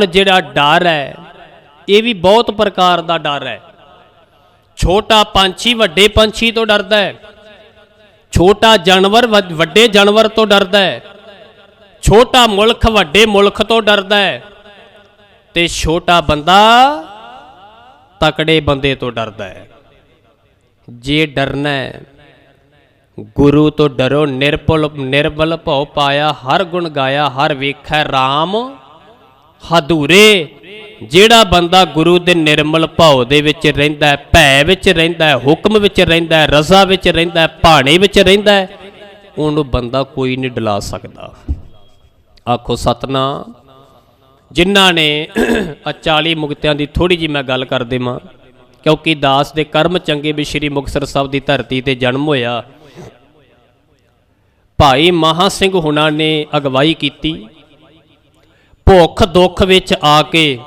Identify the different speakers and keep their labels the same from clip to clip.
Speaker 1: ਹੁਣ ਜਿਹੜਾ ਡਰ ਹੈ, ਇਹ ਵੀ ਬਹੁਤ ਪ੍ਰਕਾਰ ਦਾ ਡਰ ਹੈ। ਛੋਟਾ ਪੰਛੀ ਵੱਡੇ ਪੰਛੀ ਤੋਂ ਡਰਦਾ ਹੈ। ਛੋਟਾ ਜਾਨਵਰ ਵੱਡੇ ਜਾਨਵਰ ਤੋਂ ਡਰਦਾ ਹੈ। ਛੋਟਾ ਮੁਲਕ ਵੱਡੇ ਮੁਲਕ ਤੋਂ ਡਰਦਾ ਹੈ। ਤੇ ਛੋਟਾ ਬੰਦਾ ਤਕੜੇ ਬੰਦੇ ਤੋਂ ਡਰਦਾ ਹੈ। ਜੇ ਡਰਨਾ ਹੈ, ਗੁਰੂ ਤੋਂ ਡਰੋ, ਨਿਰਪਲ ਨਿਰਬਲ ਭਉ ਪਾਇਆ, ਹਰ ਗੁਣ ਗਾਇਆ, ਹਰ ਵੇਖੈ RAM ਹਦੂਰੇ ਜਿਹੜਾ ਬੰਦਾ ਗੁਰੂ ਦੇ ਨਿਰਮਲ ਭਾਉ ਦੇ ਵਿੱਚ ਰਹਿੰਦਾ ਹੈ, ਭੈ ਵਿੱਚ ਰਹਿੰਦਾ ਹੈ, ਹੁਕਮ ਵਿੱਚ ਰਹਿੰਦਾ ਹੈ, ਰਜ਼ਾ ਵਿੱਚ ਰਹਿੰਦਾ ਹੈ, ਭਾਣੇ ਵਿੱਚ ਰਹਿੰਦਾ ਹੈ, ਉਹਨੂੰ ਬੰਦਾ ਕੋਈ ਨਹੀਂ ਡਲਾ ਸਕਦਾ। ਆਖੋ ਸਤਨਾ ਜਿਨ੍ਹਾਂ ਨੇ ਆ 40 ਮੁਕਤਿਆਂ ਦੀ ਥੋੜੀ ਜੀ ਮੈਂ ਗੱਲ ਕਰ ਦੇਵਾਂ, ਕਿਉਂਕਿ ਦਾਸ ਦੇ ਕਰਮ ਚੰਗੇ ਵੀ ਸ੍ਰੀ ਮੁਕਤਸਰ ਸਾਹਿਬ ਦੀ ਧਰਤੀ ਤੇ ਜਨਮ ਹੋਇਆ। ਭਾਈ ਮਹਾ ਸਿੰਘ ਹੁਣਾਂ ਨੇ ਅਗਵਾਈ ਕੀਤੀ। ਭੁੱਖ ਦੁੱਖ ਵਿੱਚ ਆ ਕੇ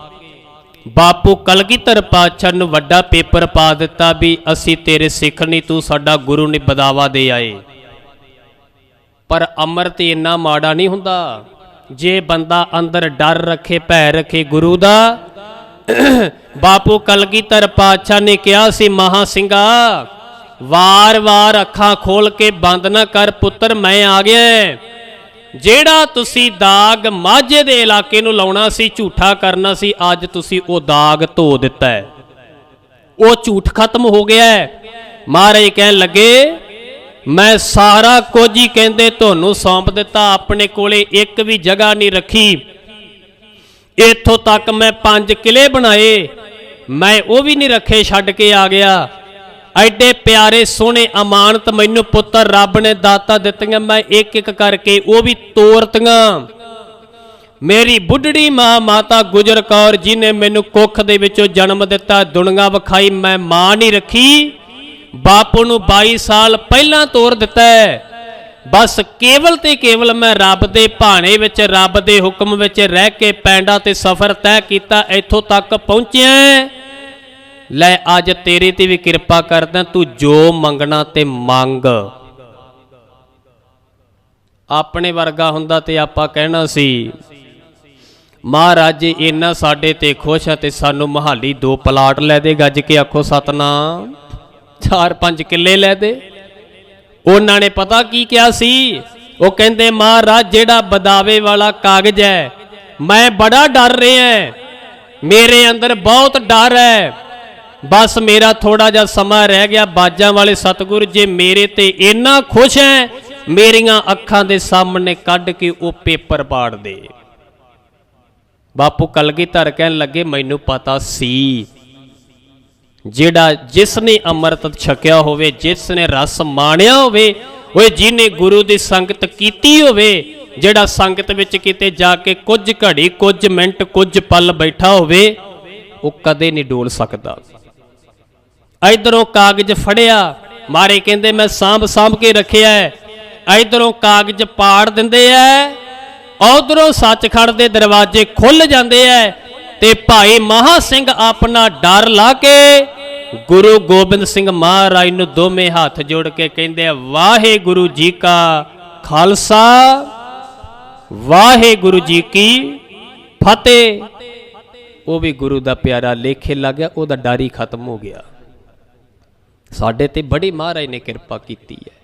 Speaker 1: ਬਾਪੂ ਕਲਗੀਧਰ ਪਾਤਸ਼ਾਹ ਨੂੰ ਵੱਡਾ ਪੇਪਰ ਪਾ ਦਿੱਤਾ ਵੀ ਅਸੀਂ ਤੇਰੇ ਸਿੱਖ ਨਹੀਂ, ਤੂੰ ਸਾਡਾ ਗੁਰੂ ਨਹੀਂ, ਬਦਾਵਾ ਦੇ ਆਏ। ਪਰ ਅੰਮ੍ਰਿਤ ਇੰਨਾ ਮਾੜਾ ਨਹੀਂ ਹੁੰਦਾ, ਜੇ ਬੰਦਾ ਅੰਦਰ ਡਰ ਰੱਖੇ, ਭੈ ਰੱਖੇ ਗੁਰੂ ਦਾ। ਬਾਪੂ ਕਲਗੀਧਰ ਪਾਤਸ਼ਾਹ ਨੇ ਕਿਹਾ ਸੀ, ਮਹਾ ਸਿੰਘਾ, ਵਾਰ-ਵਾਰ ਅੱਖਾਂ ਖੋਲ ਕੇ ਬੰਦ ਨਾ ਕਰ, ਪੁੱਤਰ, ਮੈਂ ਆ ਗਿਆ। ਜਿਹੜਾ ਤੁਸੀਂ ਦਾਗ ਮਾਝੇ ਦੇ ਇਲਾਕੇ ਨੂੰ ਲਾਉਣਾ ਸੀ, ਝੂਠਾ ਕਰਨਾ ਸੀ, ਅੱਜ ਤੁਸੀਂ ਉਹ ਦਾਗ ਧੋ ਦਿੱਤਾ ਹੈ। ਉਹ ਝੂਠ ਖਤਮ ਹੋ ਗਿਆ ਹੈ। ਮਹਾਰਾਜ ਕਹਿਣ ਲੱਗੇ, ਮੈਂ ਸਾਰਾ ਕੁਝ ਹੀ ਕਹਿੰਦੇ ਤੁਹਾਨੂੰ ਸੌਂਪ ਦਿੱਤਾ, ਆਪਣੇ ਕੋਲੇ ਇੱਕ ਵੀ ਜਗ੍ਹਾ ਨਹੀਂ ਰੱਖੀ। ਇੱਥੋਂ ਤੱਕ ਮੈਂ ਪੰਜ ਕਿਲੇ ਬਣਾਏ, ਮੈਂ ਉਹ ਵੀ ਨਹੀਂ ਰੱਖੇ, ਛੱਡ ਕੇ ਆ ਗਿਆ। ਐਡੇ ਪਿਆਰੇ, ਸੋਹਣੇ, ਅਮਾਨਤ ਮੈਨੂੰ ਪੁੱਤਰ ਰੱਬ ਨੇ ਦਾਤਾ ਦਿੱਤੀਆਂ, ਮੈਂ ਇੱਕ ਇੱਕ ਕਰਕੇ ਉਹ ਵੀ ਤੋਰਤੀਆਂ। ਮੇਰੀ ਬੁੱਢੜੀ ਮਾਂ, ਮਾਤਾ ਗੁਜਰ ਕੌਰ ਜੀ ਨੇ ਮੈਨੂੰ ਕੁੱਖ ਦੇ ਵਿੱਚੋਂ ਜਨਮ ਦਿੱਤਾ, ਦੁਨੀਆ ਵਿਖਾਈ, ਮੈਂ ਮਾਂ ਨਹੀਂ ਰੱਖੀ। ਬਾਪੂ ਨੂੰ 22 ਸਾਲ ਪਹਿਲਾਂ ਤੋਰ ਦਿੱਤਾ ਬਸ ਕੇਵਲ ਤੇ ਕੇਵਲ ਮੈਂ ਰੱਬ ਦੇ ਭਾਣੇ ਵਿੱਚ, ਰੱਬ ਦੇ ਹੁਕਮ ਵਿੱਚ ਰਹਿ ਕੇ ਪੈਂਡਾ ਤੇ ਸਫ਼ਰ ਤੈਅ ਕੀਤਾ, ਇੱਥੋਂ ਤੱਕ ਪਹੁੰਚਿਆ। ਲੈ ਅੱਜ ਤੇਰੇ ਤੇ ਵੀ ਕਿਰਪਾ ਕਰਦਾ, ਤੂੰ ਜੋ ਮੰਗਣਾ ਤੇ ਮੰਗ। ਆਪਣੇ ਵਰਗਾ ਹੁੰਦਾ ਤੇ ਆਪਾਂ ਕਹਿਣਾ ਸੀ, ਮਹਾਰਾਜ ਜੀ ਇੰਨਾ ਸਾਡੇ ਤੇ ਖੁਸ਼ ਹੈ ਤੇ ਸਾਨੂੰ ਮਹਾਲੀ ਦੋ ਪਲਾਟ ਲੈ ਦੇ। ਗੱਜ ਕੇ ਆਖੋ, ਸਤਨਾਮ, ਚਾਰ ਪੰਜ ਕਿੱਲੇ ਲੈ ਦੇ। ਉਹਨਾਂ ਨੇ ਪਤਾ ਕੀ ਕਿਹਾ ਸੀ? ਉਹ ਕਹਿੰਦੇ, ਮਹਾਰਾਜ, ਜਿਹੜਾ ਬਦਾਵੇ ਵਾਲਾ ਕਾਗਜ਼ ਹੈ, ਮੈਂ ਬੜਾ ਡਰ ਰਿਹਾ ਮੇਰੇ ਅੰਦਰ ਬਹੁਤ ਡਰ ਹੈ। ਬਸ ਮੇਰਾ ਥੋੜਾ ਜਿਹਾ ਸਮਾਂ ਰਹਿ ਗਿਆ, ਬਾਜਾਂ ਵਾਲੇ ਸਤਿਗੁਰ ਜੇ ਮੇਰੇ ਤੇ ਇੰਨਾ ਖੁਸ਼ ਹੈ ਮੇਰੀਆਂ ਅੱਖਾਂ ਦੇ ਸਾਹਮਣੇ ਕੱਢ ਕੇ ਉਹ ਪੇਪਰ ਪਾੜ ਦੇ। ਬਾਪੂ ਕਲਗੀਧਰ ਕਹਿਣ ਲੱਗੇ, ਮੈਨੂੰ ਪਤਾ ਸੀ। ਜਿਹੜਾ ਜਿਸ ਨੇ ਅੰਮ੍ਰਿਤ ਛਕਿਆ ਹੋਵੇ ਜਿਸ ਨੇ ਰਸ ਮਾਣਿਆ ਹੋਵੇ, ਓਏ ਜਿਹਨੇ ਗੁਰੂ ਦੀ ਸੰਗਤ ਕੀਤੀ ਹੋਵੇ, ਜਿਹੜਾ ਸੰਗਤ ਵਿੱਚ ਕਿਤੇ ਜਾ ਕੇ ਕੁਝ ਘੜੀ, ਕੁਝ ਮਿੰਟ, ਕੁਝ ਪਲ ਬੈਠਾ ਹੋਵੇ, ਉਹ ਕਦੇ ਨਹੀਂ ਡੋਲ ਸਕਦਾ। ਇਧਰੋਂ ਕਾਗਜ਼ ਫੜਿਆ। ਮਾਰੇ ਕਹਿੰਦੇ, ਮੈਂ ਸਾਂਭ ਸਾਂਭ ਕੇ ਰੱਖਿਆ ਹੈ। ਇਧਰੋਂ ਕਾਗਜ਼ ਪਾੜ ਦਿੰਦੇ ਐ। ਉਧਰੋਂ ਸੱਚਖੰਡ ਦੇ ਦਰਵਾਜ਼ੇ ਖੁੱਲ ਜਾਂਦੇ ਐ। ਤੇ ਭਾਈ ਮਹਾ ਸਿੰਘ ਆਪਣਾ ਡਰ ਲਾ ਕੇ ਗੁਰੂ ਗੋਬਿੰਦ ਸਿੰਘ ਮਹਾਰਾਜ ਨੂੰ ਦੋਵੇਂ ਹੱਥ ਜੋੜ ਕੇ ਕਹਿੰਦੇ ਆ, ਵਾਹਿਗੁਰੂ ਜੀ ਕਾ ਖਾਲਸਾ, ਵਾਹਿਗੁਰੂ ਜੀ ਕੀ ਫਤਿਹ। ਉਹ ਵੀ ਗੁਰੂ ਦਾ ਪਿਆਰਾ ਲੇਖੇ ਲੱਗ ਗਿਆ, ਉਹਦਾ ਡਰ ਹੀ ਖਤਮ ਹੋ ਗਿਆ। ਸਾਡੇ ਤੇ ਬੜੀ ਮਹਾਰਾਜ ਨੇ ਕਿਰਪਾ ਕੀਤੀ ਹੈ।